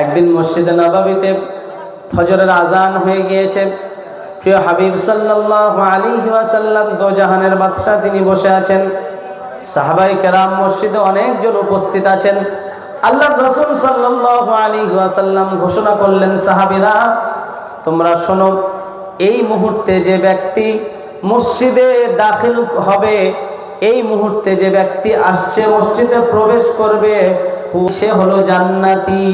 একদিন মসজিদে নবাবিতে ফজরের আজান হয়ে গিয়েছে। প্রিয় হাবিব সাল্লাহ আলী ওয়াসাল্লাম দোজাহানের বাদশাহ তিনি বসে আছেন। সাহাবাই কেরাম মসজিদে অনেকজন উপস্থিত আছেন। আল্লাহ রসুল সাল্লাহ আলী ওয়াসাল্লাম ঘোষণা করলেন, সাহাবিরা, তোমরা শোনো, এই মুহূর্তে যে ব্যক্তি মসজিদে দাখিল হবে এই মুহূর্তে যে ব্যক্তি আসছে, মসজিদে প্রবেশ করবে সে হলো জান্নাতি।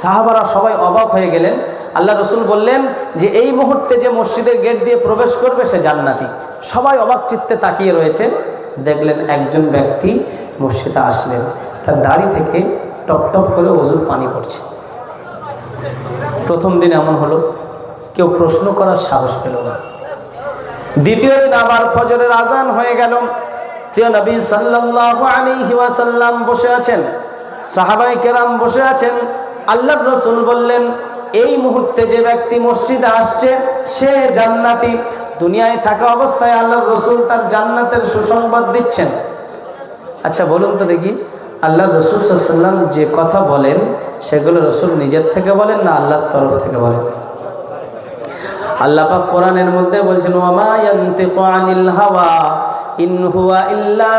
সাহাবারা সবাই অবাক হয়ে গেলেন। আল্লাহ রসুল বললেন যে, এই মুহূর্তে যে মসজিদের গেট দিয়ে প্রবেশ করবে, সে জান্নাতি। সবাই অবাক চিত্তে তাকিয়ে রয়েছে। দেখলেন একজন ব্যক্তি মসজিদে আসলেন। তার দাড়ি থেকে টপ টপ করে অজুর পানি পড়ছে। প্রথম দিন এমন হলো, কেউ প্রশ্ন করার সাহস পেল না। দ্বিতীয় দিন আবার ফজরের আজান হয়ে গেল। প্রিয় নবী সাল্লাল্লাহু আলাইহি ওয়াসাল্লাম বসে আছেন সাহাবাই কেরাম বসে আছেন। আল্লাহ রসুল বললেন, এই মুহূর্তে যে ব্যক্তি মসজিদে আসছে, সে জান্নাতি। দুনিয়ায় থাকা অবস্থায় আল্লাহ রসুল তার জান্নাতের সুসংবাদ দিচ্ছেন। আচ্ছা বলুন তো দেখি আল্লাহ রসুল সাল্লাম যে কথা বলেন, সেগুলো রসুল নিজের থেকে বলেন না আল্লাহর তরফ থেকে বলেন? আল্লাহ পাক কোরআনের মধ্যে বলছেন, ওয়ামা ইয়ান্তিকু আনিল হাওয়া, ইন হুয়া ইল্লা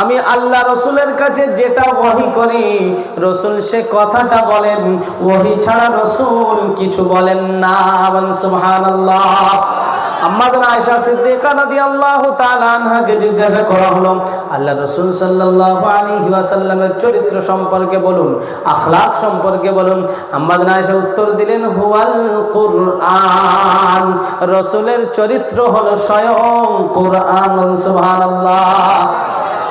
আমি আল্লাহ রসুলের কাছে যেটা ওহি করি, রসুল সে কথাটা বলেন। ওহি ছাড়া রসুল কিছু বলেন না। সুবহানাল্লাহ। করা আল্লাহ চরিত্র সম্পর্কে বলুন, আখলাক সম্পর্কে বলুন। আম্মাদান আয়েশা উত্তর দিলেন, হুয়াল কুরআন। রাসূলের চরিত্র হলো স্বয়ং কুরআন, সুবহানাল্লাহ।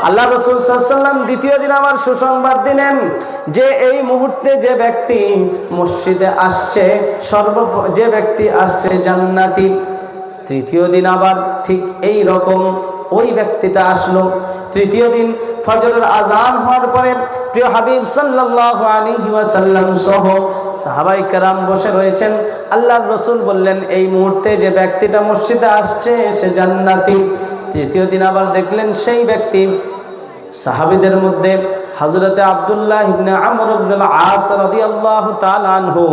আল্লাহ রসুল সাল্লাম দ্বিতীয় দিন আমার সুসংবাদ দিলেন যে এই মুহূর্তে যে ব্যক্তি মসজিদে আসছে, সর্ব যে ব্যক্তি আসছে জান্নাতি তৃতীয় দিন আবার ঠিক এই রকম ওই ব্যক্তিটা আসলো। তৃতীয় দিন ফজরের আজান হওয়ার পরে প্রিয় হাবিব সাল্লাল্লাহু আলাইহি ওয়াসাল্লাম সহ সাহাবাই কেরাম বসে রয়েছেন। আল্লাহর রসুল বললেন, এই মুহূর্তে যে ব্যক্তিটা মসজিদে আসছে, সে জান্নাতি। তৃতীয় দিন আবার দেখলেন সেই ব্যক্তি সাহাবিদের মধ্যে হজরতে আবদুল্লাহ ইবনে আমর আস রাদিয়াল্লাহু তাআলা আনহু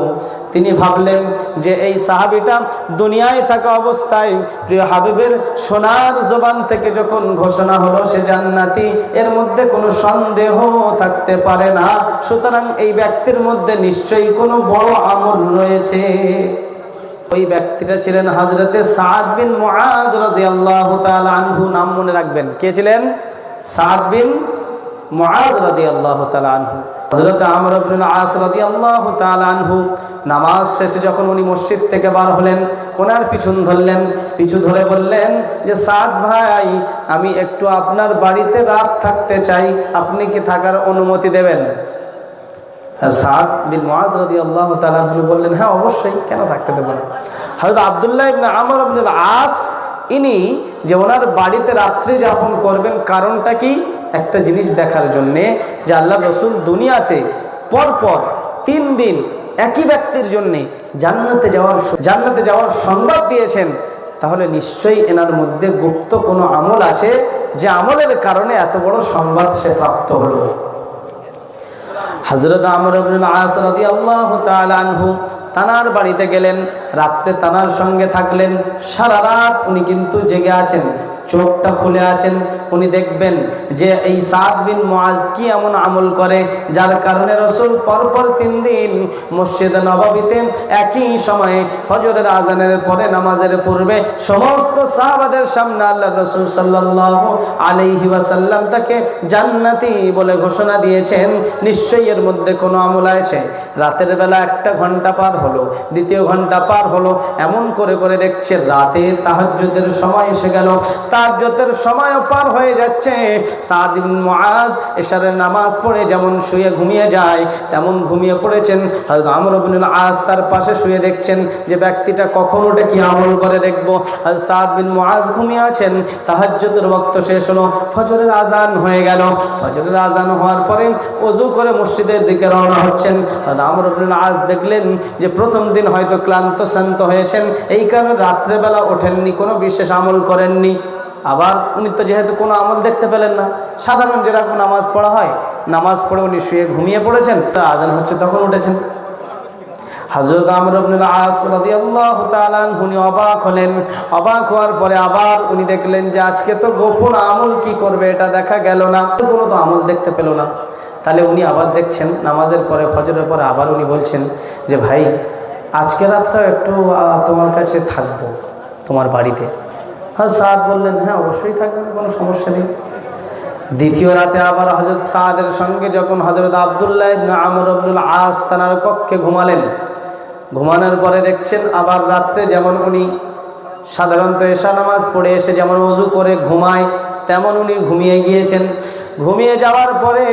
তিনি ভাবলেন যে এই সাহাবিটা দুনিয়ায় থাকা অবস্থায় প্রিয় হাবিবের সোনার জবান থেকে যখন ঘোষণা হলো সে জান্নাতি, এর মধ্যে কোনো সন্দেহ থাকতে পারে না। সুতরাং এই ব্যক্তির মধ্যে নিশ্চয়ই কোনো বড় আমল রয়েছে। ওই ব্যক্তিটা ছিলেন হজরতে সাদ বিন মুআদ রাদিয়াল্লাহু তাআলা আনহু, নাম মনে রাখবেন। কে ছিলেন? সাদ বিন মুআজ রাদিয়াল্লাহু তাআলা আনহু। হযরত আমর ইবনে আস রাদিয়াল্লাহু তাআলা আনহু নামাজ শেষে যখন উনি মসজিদ থেকে বার হলেন, ওনার পিছন ধরলেন। পিছু ধরে বললেন যে, সাদ ভাই, আমি একটু আপনার বাড়িতে রাত থাকতে চাই। আপনি কি থাকার অনুমতি দেবেন? সাদ বিন মুআদ রাদিয়াল্লাহু তাআলা আনহু বললেন হ্যাঁ অবশ্যই। কেন থাকতে দেব না? হযরত আব্দুল্লাহ ইবনে আমর ইবনে আস, ইনি যে, ওনার বাড়িতে রাত্রি যাপন করবেন, কারণটা কি? একটা জিনিস দেখার জন্যে যে আল্লাহ রসুল দুনিয়াতে পরপর তিন দিন একই ব্যক্তির জন্যে জান্নাতে যাওয়ার জান্নাতে যাওয়ার সংবাদ দিয়েছেন, তাহলে নিশ্চয়ই এনার মধ্যে গুপ্ত কোনো আমল আসে যে আমলের কারণে এত বড় সংবাদ সে প্রাপ্ত হলো। হজরত আমর তানার বাড়িতে গেলেন, রাত্রে তানার সঙ্গে থাকলেন, সারা রাত উনি কিন্তু জেগে আছেন। চোখটা খুলে আছেন, উনি দেখবেন যে এই সাত বিন মোয়াজ কি এমন আমল করে, যার কারণে রসুল পরপর তিন দিন মসজিদ নবাবিতে একই সময়ে ফজরের আজানের পরে নামাজের পূর্বে সমস্ত সাহাবাদের সামনে আল্লাহ রসুল সাল্লাহ আলাইহি ওয়াসাল্লাম তাকে জান্নাতি বলে ঘোষণা দিয়েছেন। নিশ্চয়ই এর মধ্যে কোনো আমল আছে। রাতের বেলা একটা ঘণ্টা পার হলো, দ্বিতীয় ঘণ্টা পার হলো, এমন করে করে দেখছে রাতে তাহাজ্জুদের সময় এসে গেল। তাহাজ্জুদের সময়ও পার হয়ে যাচ্ছে। সাদিন মুআজ এশারের নামাজ পড়ে যেমন শুয়ে ঘুমিয়ে যায়, তেমন ঘুমিয়ে পড়েছেন। হযরত আমর আস তার পাশে শুয়ে দেখছেন যে ব্যক্তিটা কখন উঠে কি আমল করে দেখব। হযরত সাদ বিন মুআজ ঘুমিয়ে আছেন, তাহাজ্জুদের ওয়াক্ত শেষ হলো, ফজরের আজান হয়ে গেল। ফজরের আজান হওয়ার পরে ওযু করে মসজিদের দিকে রওনা হচ্ছেন। হযরত আমর আস দেখলেন যে প্রথম দিন হয়তো ক্লান্ত শান্ত হয়েছেন, এই কারণে রাত্রেবেলা ওঠেননি, কোনো বিশেষ আমল করেননি। আবার উনি তো যেহেতু কোনো আমল দেখতে পেলেন না, সাধারণ যেরকম নামাজ পড়া হয়, নামাজ পড়ে উনি শুয়ে ঘুমিয়ে পড়েছেন তার আজান হচ্ছে তখন উঠেছেন। হজরত তাআলা উনি অবাক হলেন। অবাক হওয়ার পরে আবার উনি দেখলেন যে আজকে তো গোপন আমল কি করবে, এটা দেখা গেল না। কোনো তো আমল দেখতে পেল না। তাহলে উনি আবার দেখছেন, নামাজের পরে, ফজরের পরে আবার উনি বলছেন যে, ভাই, আজকে রাতটা একটু তোমার কাছে থাকব, তোমার বাড়িতে। হ্যাঁ সাদ বললেন হ্যাঁ অবশ্যই থাকবেন কোনো সমস্যা নেই। দ্বিতীয় রাতে আবার হজরত সাদের সঙ্গে যখন হজরত আবদুল্লাহ ইবনে আমর ইবনুল আস তানার কক্ষে ঘুমালেন, ঘুমানোর পরে দেখছেন আবার রাত্রে যেমন উনি সাধারণত এশা নামাজ পড়ে এসে যেমন অজু করে ঘুমায়, তেমন উনি ঘুমিয়ে গিয়েছেন। ঘুমিয়ে যাওয়ার পরে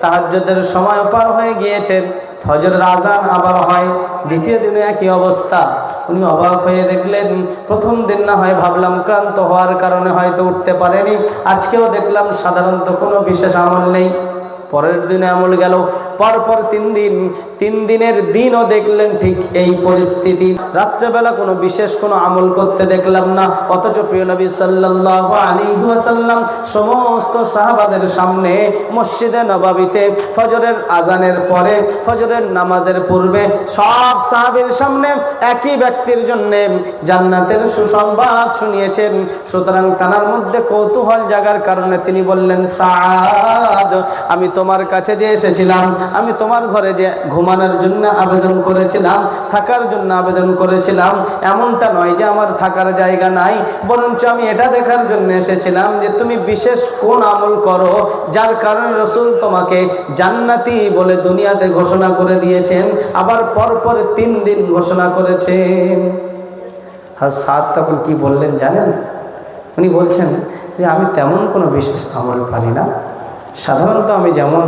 তাহাজ্জুদের সময় পার হয়ে গিয়েছেন। ফজরের আজান আবার হয়। দ্বিতীয় দিনে একই অবস্থা। উনি অবাক হয়ে দেখলেন, প্রথম দিন না হয় ভাবলাম ক্লান্ত হওয়ার কারণে হয়তো উঠতে পারেনি। আজকেও দেখলাম সাধারণত কোনো বিশেষ আমল নেই। পরের দিনে আমল গেল। পরপর তিন দিন, তিন দিনের দিনও দেখলেন ঠিক এই পরিস্থিতি। রাত্রেবেলা কোনো বিশেষ কোনো আমল করতে দেখলাম না। অথচ প্রিয় নবী সাল্লাল্লাহু আলাইহি ওয়াসাল্লাম সমস্ত সাহাবাদের সামনে মসজিদে নবাবিতে ফজরের আজানের পরে, ফজরের নামাজের পূর্বে সব সাহাবের সামনে একই ব্যক্তির জন্য জান্নাতের সুসংবাদ শুনিয়েছেন। সুতরাং তানার মধ্যে কৌতূহল জাগার কারণে তিনি বললেন, সাদ, আমি তোমার কাছে যে এসেছিলাম আমি তোমার ঘরে যে ঘুমানোর জন্য আবেদন করেছিলাম, থাকার জন্য আবেদন করেছিলাম, এমনটা নয় যে আমার থাকার জায়গা নাই। বরঞ্চ আমি এটা দেখার জন্য এসেছিলাম যে তুমি বিশেষ কোন আমল করো, যার কারণে রসুল তোমাকে জান্নাতি বলে দুনিয়াতে ঘোষণা করে দিয়েছেন, আবার পরপর তিন দিন ঘোষণা করেছেন। আর সাদ তখন কি বললেন জানেন? উনি বলছেন যে আমি তেমন কোনো বিশেষ আমল পারি না। সাধারণত আমি যেমন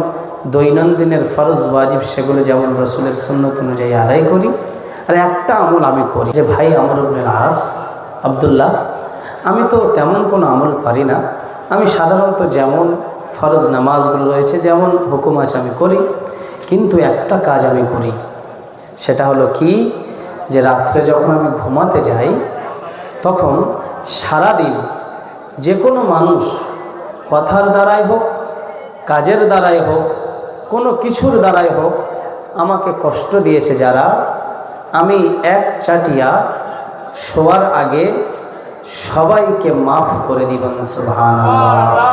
দৈনন্দিনের ফরজ ওয়াজিব সেগুলো যেমন রসুলের সুন্নত অনুযায়ী আদায় করি, আর একটা আমল আমি করি, যে ভাই আমর আস, আবদুল্লাহ, আমি তো তেমন কোনো আমল পারি না। আমি সাধারণত যেমন ফরজ নামাজগুলো রয়েছে, যেমন হুকুম আছে আমি করি, কিন্তু একটা কাজ আমি করি, সেটা হলো কি? যে রাত্রে যখন আমি ঘুমাতে যাই, তখন সারাদিন যে কোনো মানুষ কথার দ্বারাই হোক কাজের দ্বারাই হোক, কোনো কিছুর দ্বারাই হোক, আমাকে কষ্ট দিয়েছে যারা। আমি এক চাটিয়া শোয়ার আগে সবাইকে মাফ করে দিবেন, সুবহানাল্লাহ।